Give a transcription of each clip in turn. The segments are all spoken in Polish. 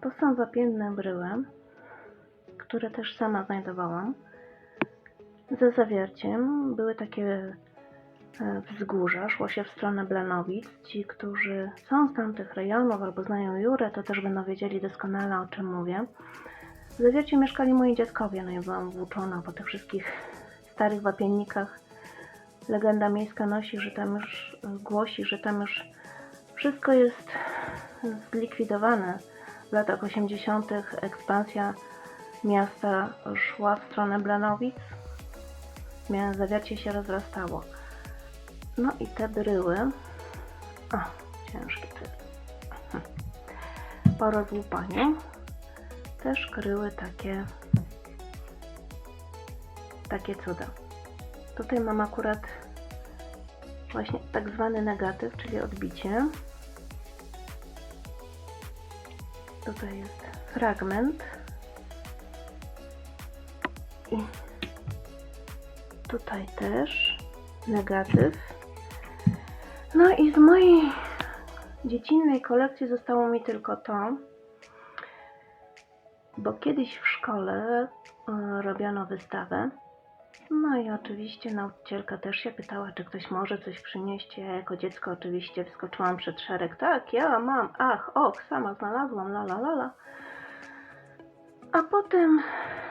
To są zapiętne bryły, które też sama znajdowałam. Za zawierciem były takie e, wzgórza, szło się w stronę Blanowic. Ci, którzy są z tamtych rejonów albo znają Jurę, to też będą wiedzieli doskonale o czym mówię. W zawierciu mieszkali moi dziadkowie, no i byłam włóczona po tych wszystkich starych wapiennikach. Legenda miejska nosi, że tam już głosi, że tam już wszystko jest zlikwidowane. W latach 80. ekspansja miasta szła w stronę Blanowic. Miałem zawiercie się rozrastało. No i te bryły. O, ciężkie jest. Po rozłupaniu też kryły takie takie cuda. Tutaj mam akurat właśnie tak zwany negatyw, czyli odbicie. Tutaj jest fragment. I tutaj też negatyw. No i z mojej dziecinnej kolekcji zostało mi tylko to, bo kiedyś w szkole e, robiono wystawę. No i oczywiście nauczycielka też się pytała, czy ktoś może coś przynieść. Ja jako dziecko oczywiście wskoczyłam przed szereg. Tak, ja mam, ach, och, sama znalazłam, la la la la. A potem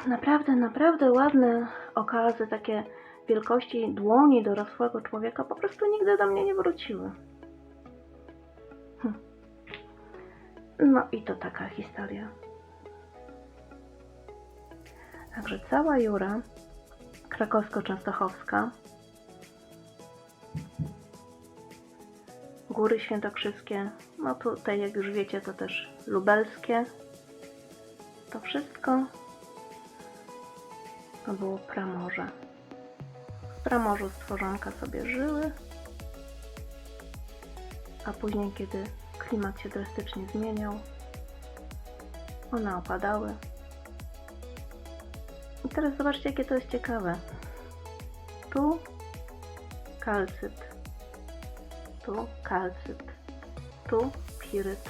naprawdę, naprawdę ładne okazy, takie wielkości dłoni dorosłego człowieka po prostu nigdy do mnie nie wróciły. Hm. No i to taka historia. Także cała Jura krakowsko-częstochowska, Góry Świętokrzyskie, no tutaj jak już wiecie to też lubelskie. To wszystko to było pramorze. W pramorzu stworzonka sobie żyły, a później kiedy klimat się drastycznie zmieniał, one opadały. I teraz zobaczcie, jakie to jest ciekawe. Tu kalcyt, tu kalcyt, tu piryt,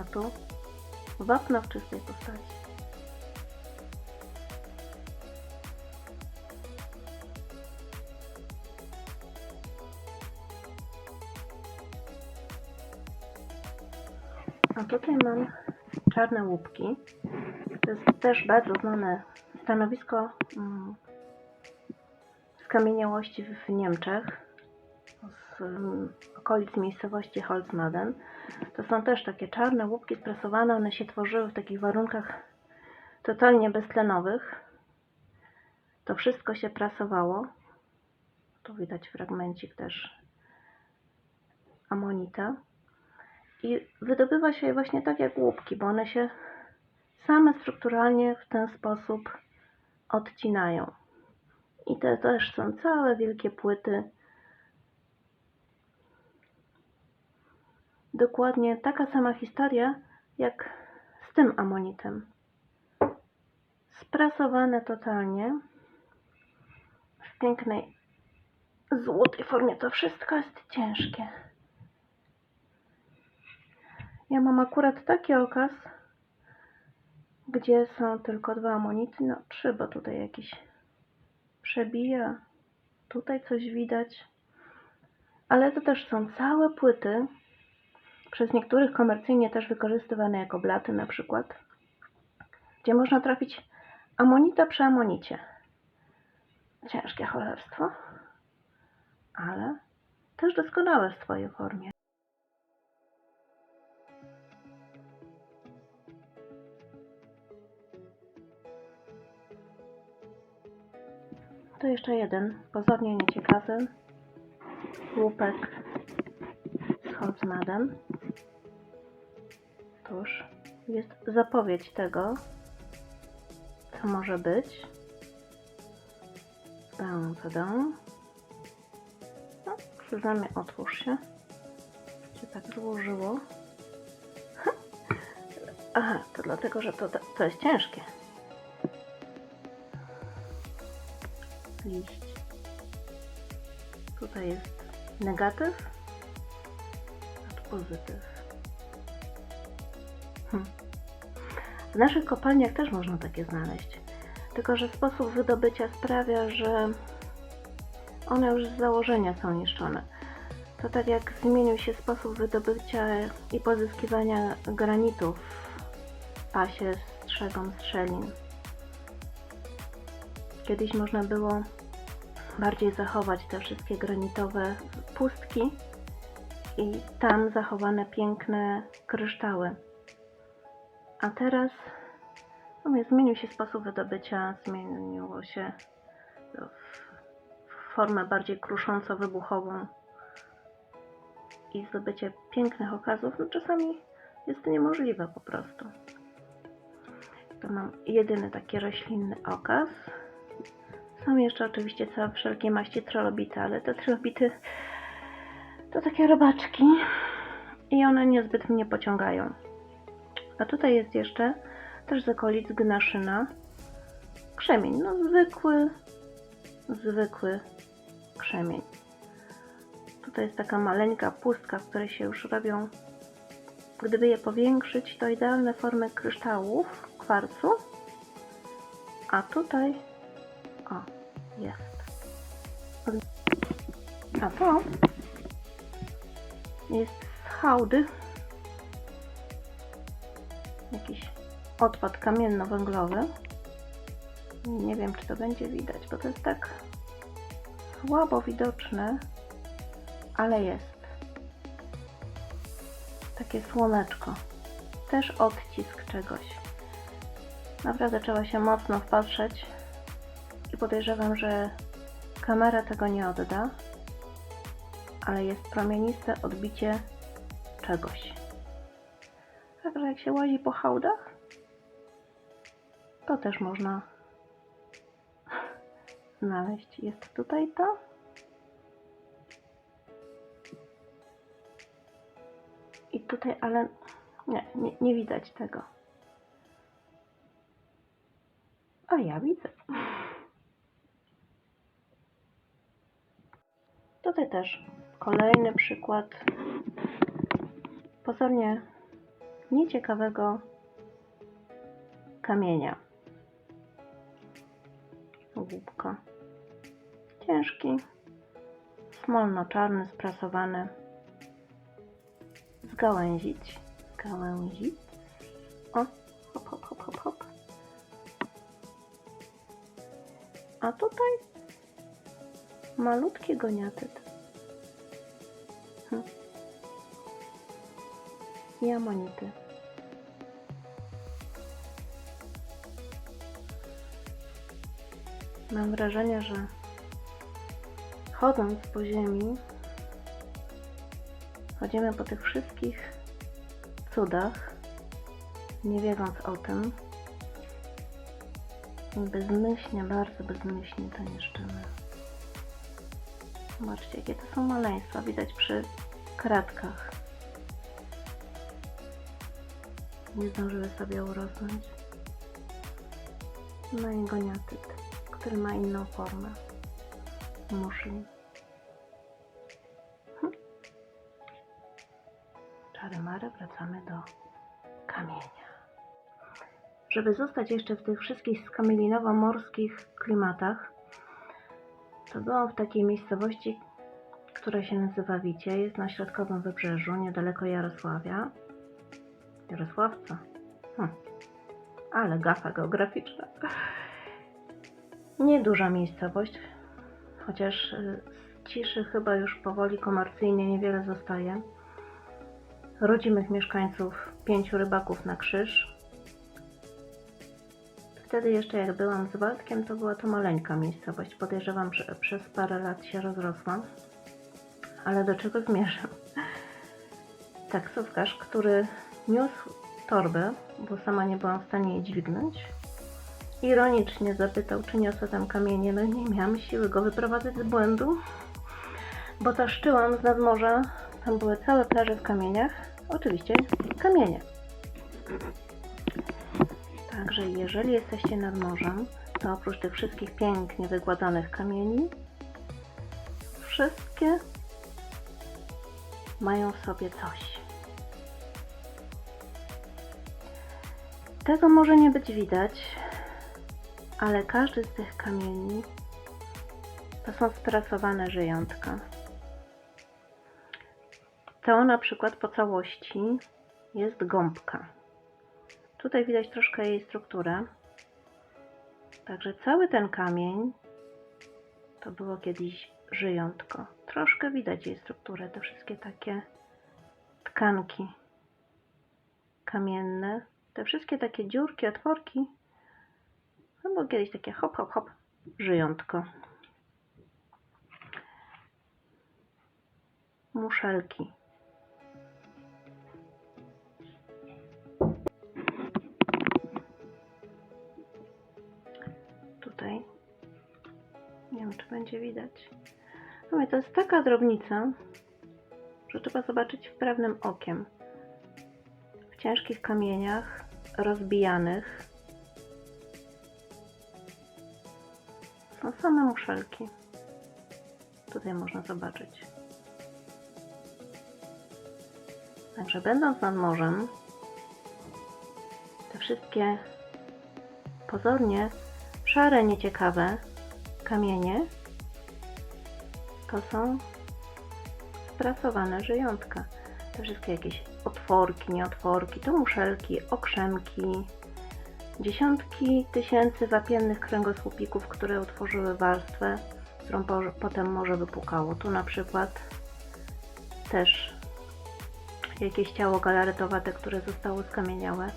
a tu wapno w czystej postaci. A tutaj mam czarne łupki. To jest też bardzo znane stanowisko mm, z kamieniałości w Niemczech, z mm, okolic miejscowości Holzmaden. To są też takie czarne łupki sprasowane, one się tworzyły w takich warunkach totalnie beztlenowych. To wszystko się prasowało. Tu widać fragmencik też amonita. I wydobywa się je właśnie tak jak łupki, bo one się same strukturalnie w ten sposób odcinają. I te też są całe wielkie płyty. Dokładnie taka sama historia jak z tym amonitem. Sprasowane totalnie w pięknej złotej formie. To wszystko jest ciężkie. Ja mam akurat taki okaz, gdzie są tylko dwa amonity, no trzy, bo tutaj jakiś przebija, tutaj coś widać, ale to też są całe płyty, przez niektórych komercyjnie też wykorzystywane jako blaty na przykład, gdzie można trafić amonita przy amonicie. Ciężkie cholerstwo, ale też doskonałe w swojej formie. To jeszcze jeden, pozornie nieciekawy łupek z Holzmadem. Tuż jest zapowiedź tego, co może być. Dam. No, Suzannie, otwórz się. Się tak złożyło. Aha, to dlatego, że to, to jest ciężkie. Liść. Tutaj jest negatyw, a tu pozytyw. Hm. naszych kopalniach też można takie znaleźć. Tylko, że sposób wydobycia sprawia, że one już z założenia są niszczone. To tak jak zmienił się sposób wydobycia i pozyskiwania granitu w pasie strzegom strzelin. Kiedyś można było bardziej zachować te wszystkie granitowe pustki i tam zachowane piękne kryształy. A teraz no, zmienił się sposób wydobycia, zmieniło się w formę bardziej krusząco-wybuchową i zdobycie pięknych okazów no, czasami jest niemożliwe po prostu. To mam jedyny taki roślinny okaz. Są jeszcze oczywiście całe wszelkie maści trilobity, ale te trilobity to takie robaczki i one niezbyt mnie pociągają. A tutaj jest jeszcze też z okolic Gnaszyna krzemień. No zwykły, zwykły krzemień. Tutaj jest taka maleńka pustka, w której się już robią, gdyby je powiększyć, to idealne formy kryształów, kwarcu. A tutaj, o, jest. A to jest z hałdy jakiś odpad kamienno-węglowy. Nie wiem, czy to będzie widać, bo to jest tak słabo widoczne, ale jest. Takie słoneczko. Też odcisk czegoś. Naprawdę trzeba się mocno wpatrzeć i podejrzewam, że kamera tego nie odda, ale jest promieniste odbicie czegoś. Także jak się łazi po hałdach, to też można znaleźć. Jest tutaj to. I tutaj, ale nie, nie, nie widać tego. A ja widzę. Tutaj też kolejny przykład pozornie nieciekawego kamienia. Głupka. Ciężki, smolno-czarny, sprasowany. Zgałęzić. Gałęzić. O, hop, hop, hop, hop, hop. A tutaj malutki goniatyt. Hm. I amonity. Mam wrażenie, że chodząc po ziemi, chodzimy po tych wszystkich cudach, nie wiedząc o tym, bezmyślnie, bardzo bezmyślnie to niszczymy. Zobaczcie, jakie to są maleństwa, widać przy kratkach. Nie zdążyły sobie urosnąć. No i goniatyt, który ma inną formę. Muszli. Hm. Czary mary, wracamy do kamienia. Żeby zostać jeszcze w tych wszystkich skamielinowo-morskich klimatach, byłam w takiej miejscowości, która się nazywa Wicie, jest na środkowym wybrzeżu, niedaleko Jarosławia. Jarosławca. Hm. Ale gafa geograficzna. Nieduża miejscowość, chociaż y, z ciszy chyba już powoli komercyjnie niewiele zostaje. Rodzimych mieszkańców, pięciu rybaków na krzyż. Wtedy jeszcze jak byłam z Waldkiem, to była to maleńka miejscowość. Podejrzewam, że przez parę lat się rozrosła. Ale do czego zmierzam? Taksówkarz, który niósł torbę, bo sama nie byłam w stanie jej dźwignąć, ironicznie zapytał, czy niosę tam kamienie. No i nie miałam siły go wyprowadzać z błędu, bo zaszczyłam z nadmorza. Tam były całe plaże w kamieniach. Oczywiście kamienie. Także jeżeli jesteście nad morzem, to oprócz tych wszystkich pięknie wygładzanych kamieni, wszystkie mają w sobie coś. Tego może nie być widać, ale każdy z tych kamieni to są sprasowane żyjątka. To na przykład po całości jest gąbka. Tutaj widać troszkę jej strukturę. Także cały ten kamień to było kiedyś żyjątko. Troszkę widać jej strukturę, te wszystkie takie tkanki kamienne, te wszystkie takie dziurki, otworki. To było kiedyś takie hop, hop, hop, żyjątko. Muszelki. Czy będzie widać. No to jest taka drobnica, że trzeba zobaczyć wprawnym okiem. W ciężkich kamieniach rozbijanych są same muszelki. Tutaj można zobaczyć. Także będąc nad morzem, te wszystkie pozornie szare, nieciekawe kamienie to są sprasowane żyjątka. Te wszystkie jakieś otworki, nieotworki, to muszelki, okrzemki, dziesiątki tysięcy wapiennych kręgosłupików, które utworzyły warstwę, którą po, potem morze wypukało. Tu na przykład też jakieś ciało galaretowate, które zostało skamieniałe.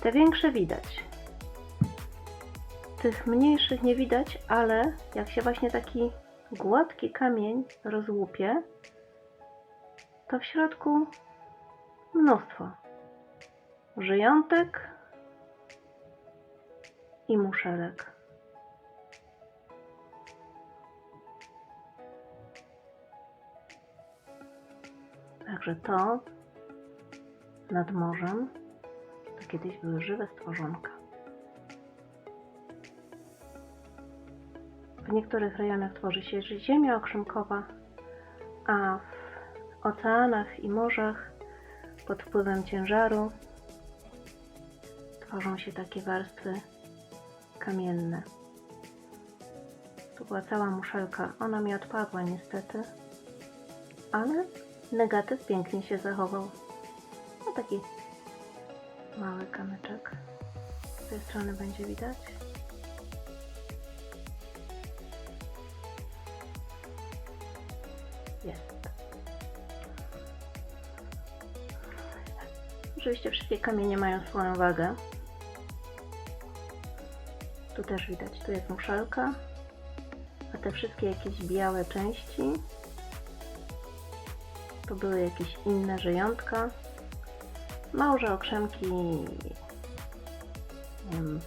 Te większe widać. Tych mniejszych nie widać, ale jak się właśnie taki gładki kamień rozłupie, to w środku mnóstwo żyjątek i muszelek. Także to nad morzem to kiedyś były żywe stworzonka. W niektórych rejonach tworzy się ziemia okrzymkowa, a w oceanach i morzach pod wpływem ciężaru tworzą się takie warstwy kamienne. Tu była cała muszelka. Ona mi odpadła niestety, ale negatyw pięknie się zachował. No taki mały kamyczek. Z tej strony będzie widać. Oczywiście wszystkie kamienie mają swoją wagę. Tu też widać, tu jest muszelka, a te wszystkie jakieś białe części to były jakieś inne żyjątka. Małże okrzemki, nie wiem,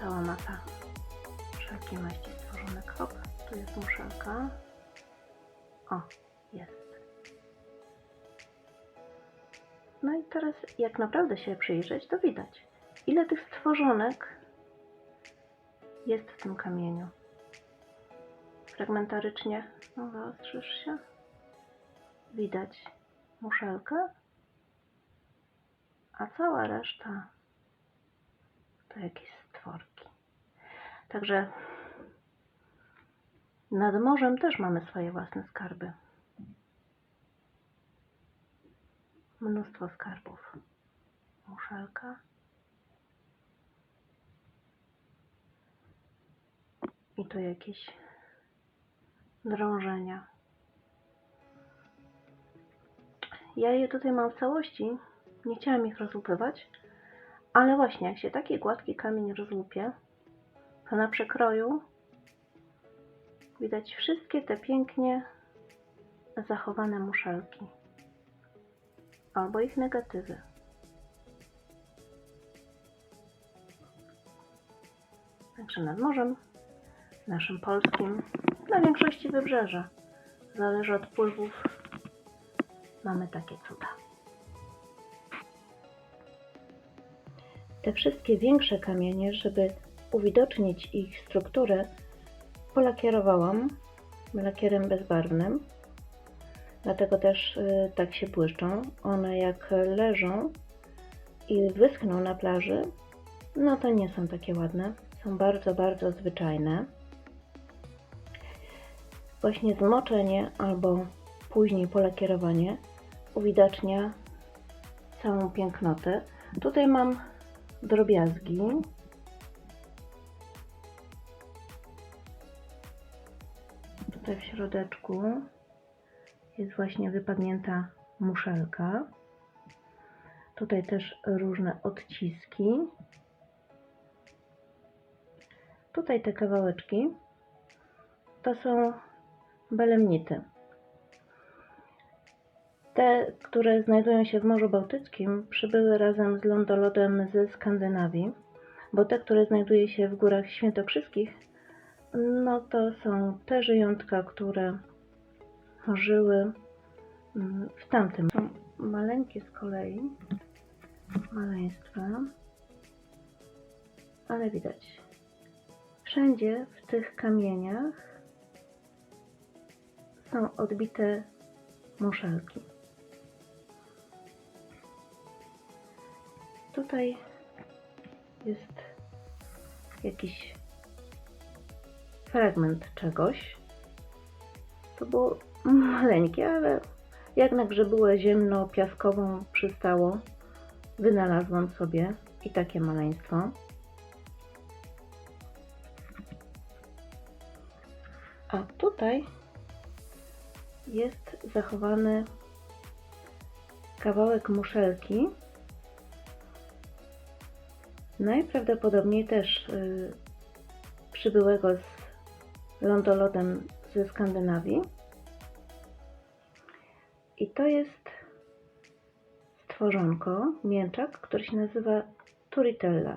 cała masa wszelkiej maści stworzonek. Hop, tu jest muszelka. O, jest. No i teraz jak naprawdę się przyjrzeć, to widać, ile tych stworzonek jest w tym kamieniu. Fragmentarycznie, no wyostrzysz się, widać muszelkę, a cała reszta to jakieś stworki. Także nad morzem też mamy swoje własne skarby. Mnóstwo skarbów. Muszelka. I tu jakieś drążenia. Ja je tutaj mam w całości. Nie chciałam ich rozłupywać, ale właśnie jak się taki gładki kamień rozłupie, to na przekroju widać wszystkie te pięknie zachowane muszelki albo ich negatywy. Także nad morzem, naszym polskim, dla większości wybrzeża, zależy od pływów, mamy takie cuda. Te wszystkie większe kamienie, żeby uwidocznić ich strukturę, polakierowałam lakierem bezbarwnym. Dlatego też y, tak się błyszczą. One jak leżą i wyschną na plaży, no to nie są takie ładne. Są bardzo, bardzo zwyczajne. Właśnie zmoczenie albo później polakierowanie uwidacznia całą pięknotę. Tutaj mam drobiazgi. Tutaj w środeczku jest właśnie wypadnięta muszelka. Tutaj też różne odciski. Tutaj te kawałeczki to są belemnity. Te, które znajdują się w Morzu Bałtyckim, przybyły razem z lądolodem ze Skandynawii, bo te, które znajduje się w górach świętokrzyskich, no to są te żyjątka, które żyły mm, w tamtym. Są maleńkie z kolei, maleństwa, ale widać. Wszędzie w tych kamieniach są odbite muszelki. Tutaj jest jakiś fragment czegoś. To było maleńkie, ale jak na ziemno-piaskową przystało, wynalazłam sobie i takie maleństwo. A tutaj jest zachowany kawałek muszelki. Najprawdopodobniej też y, przybyłego z lądolodem ze Skandynawii. To jest stworzonko, mięczak, który się nazywa Turritella.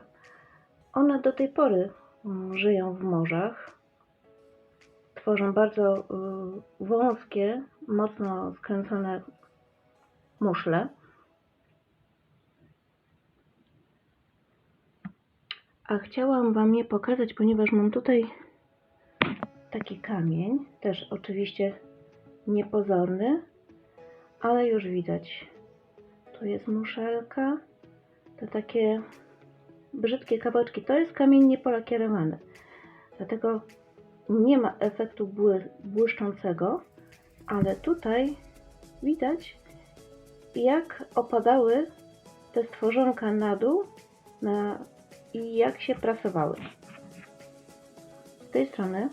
One do tej pory mm, żyją w morzach. Tworzą bardzo y, wąskie, mocno skręcone muszle. A chciałam Wam je pokazać, ponieważ mam tutaj taki kamień, też oczywiście niepozorny, ale już widać. Tu jest muszelka, to takie brzydkie kawałeczki. To jest kamień niepolakierowany, dlatego nie ma efektu bły, błyszczącego, ale tutaj widać, jak opadały te stworzonka na dół na, i jak się prasowały. Z tej strony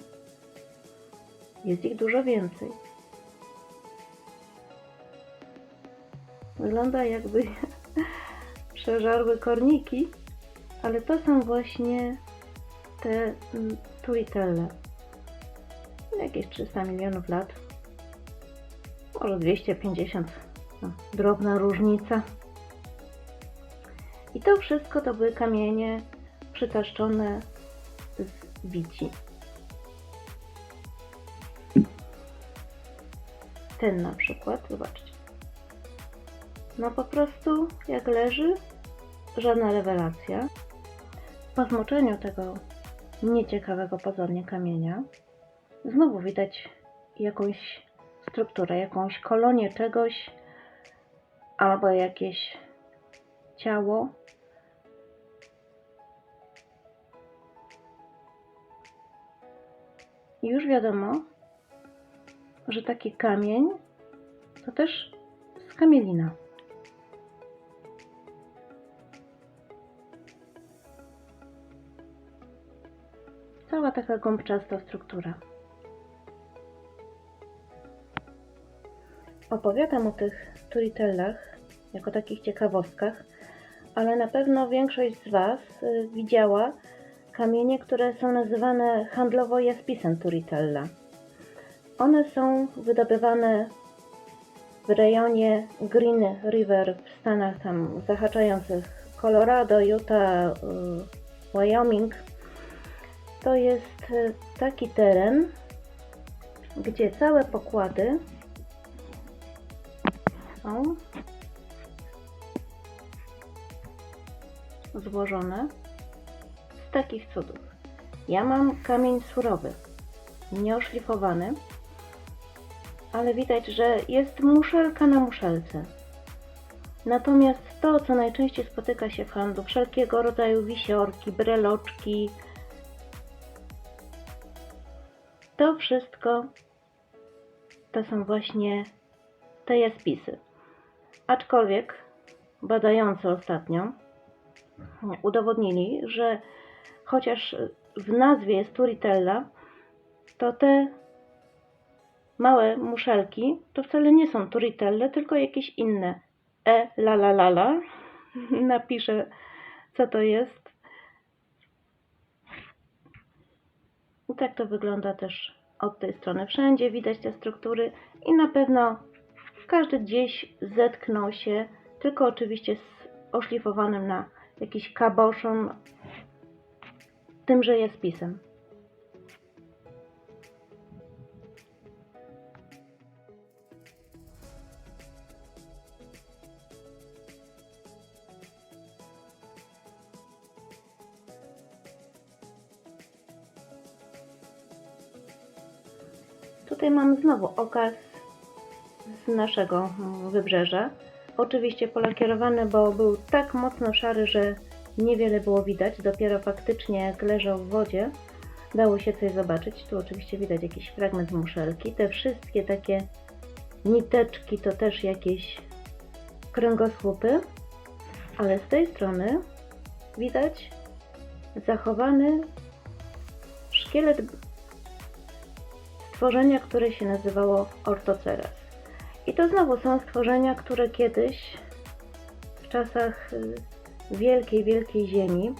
jest ich dużo więcej. Wygląda jakby przeżarły korniki, ale to są właśnie te mm, tuitelle. Jakieś 300 milionów lat. Może 250. No, drobna różnica. I to wszystko to były kamienie przytaszczone z bici. Ten na przykład, zobaczcie. No po prostu jak leży, żadna rewelacja. Po zmoczeniu tego nieciekawego pozornie kamienia, znowu widać jakąś strukturę, jakąś kolonię czegoś, albo jakieś ciało. I już wiadomo, że taki kamień to też skamielina. Cała taka gąbczasta struktura. Opowiadam o tych turitellach jako takich ciekawostkach, ale na pewno większość z Was y, widziała kamienie, które są nazywane handlowo jaspisem turitella. One są wydobywane w rejonie Green River w Stanach tam zahaczających Colorado, Utah, y, Wyoming. To jest y, taki teren, gdzie całe pokłady są złożone z takich cudów. Ja mam kamień surowy, nieoszlifowany, ale widać, że jest muszelka na muszelce. Natomiast to, co najczęściej spotyka się w handlu, wszelkiego rodzaju wisiorki, breloczki, to wszystko to są właśnie te jaspisy. Aczkolwiek badający ostatnio udowodnili, że chociaż w nazwie jest Turitella, to te małe muszelki to wcale nie są Turitelle, tylko jakieś inne. E la la la la. Napiszę, co to jest. I tak to wygląda też od tej strony. Wszędzie widać te struktury i na pewno każdy gdzieś zetknął się, tylko oczywiście z oszlifowanym na jakiś kaboszon tymże jest pisem. Tutaj mam znowu okaz z naszego mm, wybrzeża. Oczywiście polakierowany, bo był tak mocno szary, że niewiele było widać. Dopiero faktycznie jak leżał w wodzie, dało się coś zobaczyć. Tu oczywiście widać jakiś fragment muszelki. Te wszystkie takie niteczki to też jakieś kręgosłupy, ale z tej strony widać zachowany szkielet stworzenia, które się nazywało Ortoceras. I to znowu są stworzenia, które kiedyś w czasach y, wielkiej, wielkiej ziemi,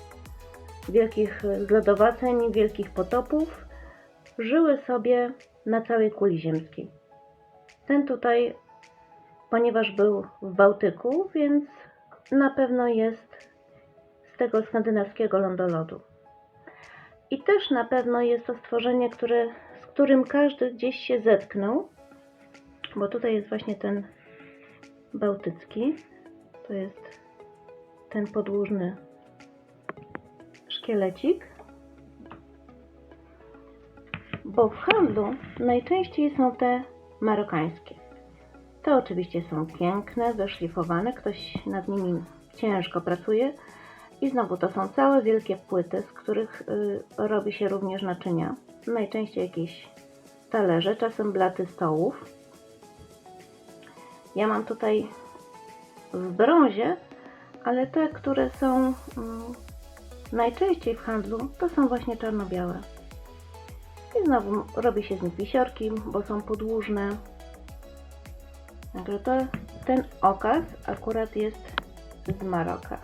wielkich zlodowaceń, wielkich potopów, żyły sobie na całej kuli ziemskiej. Ten tutaj, ponieważ był w Bałtyku, więc na pewno jest z tego skandynawskiego lądolodu. I też na pewno jest to stworzenie, które, którym każdy gdzieś się zetknął, bo tutaj jest właśnie ten bałtycki, to jest ten podłużny szkielecik, bo w handlu najczęściej są te marokańskie. Te oczywiście są piękne, wyszlifowane, ktoś nad nimi ciężko pracuje i znowu to są całe wielkie płyty, z których y, robi się również naczynia. Najczęściej jakieś talerze, czasem blaty stołów. Ja mam tutaj w brązie, ale te, które są mm, najczęściej w handlu, to są właśnie czarno-białe. I znowu robi się z nich wisiorki, bo są podłużne. Także to, ten okaz akurat jest z Maroka.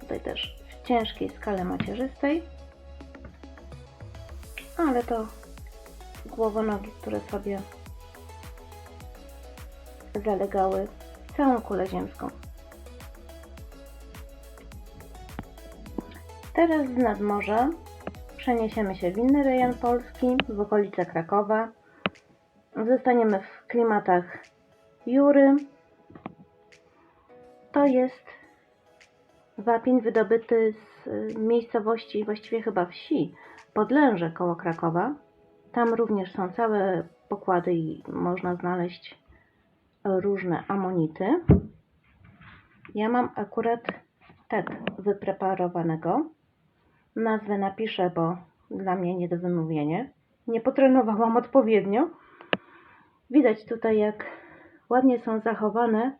Tutaj też w ciężkiej skale macierzystej. Ale to głowonogi, które sobie zalegały całą kulę ziemską. Teraz z nadmorza przeniesiemy się w inny rejon Polski, w okolice Krakowa. Zostaniemy w klimatach Jury. To jest wapień wydobyty z miejscowości, właściwie chyba wsi, Podlęże koło Krakowa. Tam również są całe pokłady i można znaleźć różne amonity. Ja mam akurat tak wypreparowanego. Nazwę napiszę, bo dla mnie nie do wymówienia. Nie potrenowałam odpowiednio. Widać tutaj, jak ładnie są zachowane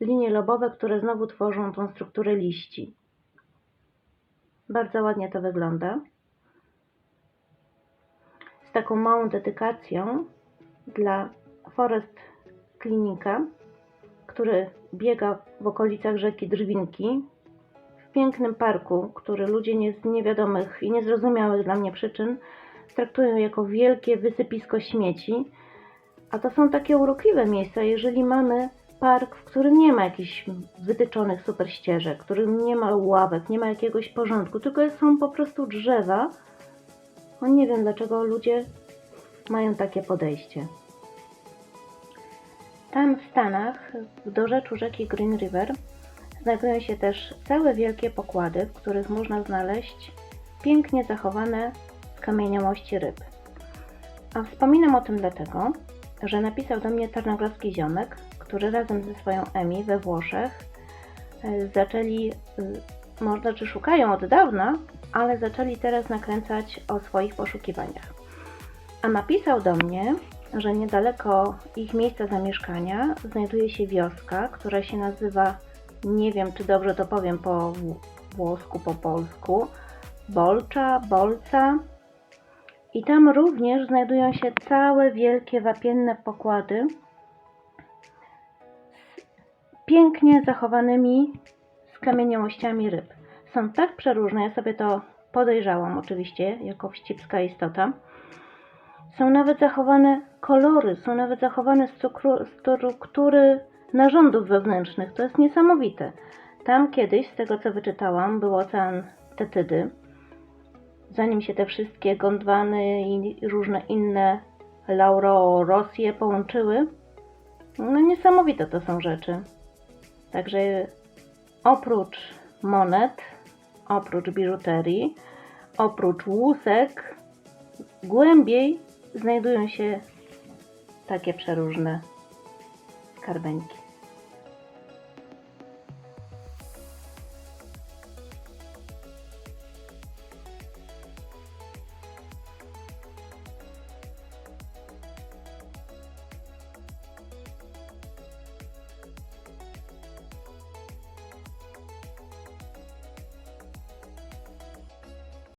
linie lobowe, które znowu tworzą tą strukturę liści. Bardzo ładnie to wygląda. Taką małą dedykacją dla Forest Klinika, który biega w okolicach rzeki Drwinki, w pięknym parku, który ludzie nie, z niewiadomych i niezrozumiałych dla mnie przyczyn traktują jako wielkie wysypisko śmieci. A to są takie urokliwe miejsca, jeżeli mamy park, w którym nie ma jakichś wytyczonych super ścieżek, w którym nie ma ławek, nie ma jakiegoś porządku, tylko są po prostu drzewa. No nie wiem, dlaczego ludzie mają takie podejście. Tam w Stanach, w dorzeczu rzeki Green River, znajdują się też całe wielkie pokłady, w których można znaleźć pięknie zachowane skamieniałości ryb. A wspominam o tym dlatego, że napisał do mnie tarnograwski ziomek, który razem ze swoją Emi we Włoszech e, zaczęli, e, można czy szukają od dawna, ale zaczęli teraz nakręcać o swoich poszukiwaniach. A napisał do mnie, że niedaleko ich miejsca zamieszkania znajduje się wioska, która się nazywa, nie wiem czy dobrze to powiem po wł- włosku, po polsku, Bolcza, Bolca. I tam również znajdują się całe wielkie wapienne pokłady z pięknie zachowanymi skamieniałościami ryb. Są tak przeróżne, ja sobie to podejrzałam oczywiście, jako wścibska istota. Są nawet zachowane kolory, są nawet zachowane struktury narządów wewnętrznych. To jest niesamowite. Tam kiedyś, z tego co wyczytałam, był ocean Tetydy. Zanim się te wszystkie gondwany i różne inne laurorosje połączyły, no niesamowite to są rzeczy. Także oprócz monet, oprócz biżuterii, oprócz łusek, głębiej znajdują się takie przeróżne skarbeńki.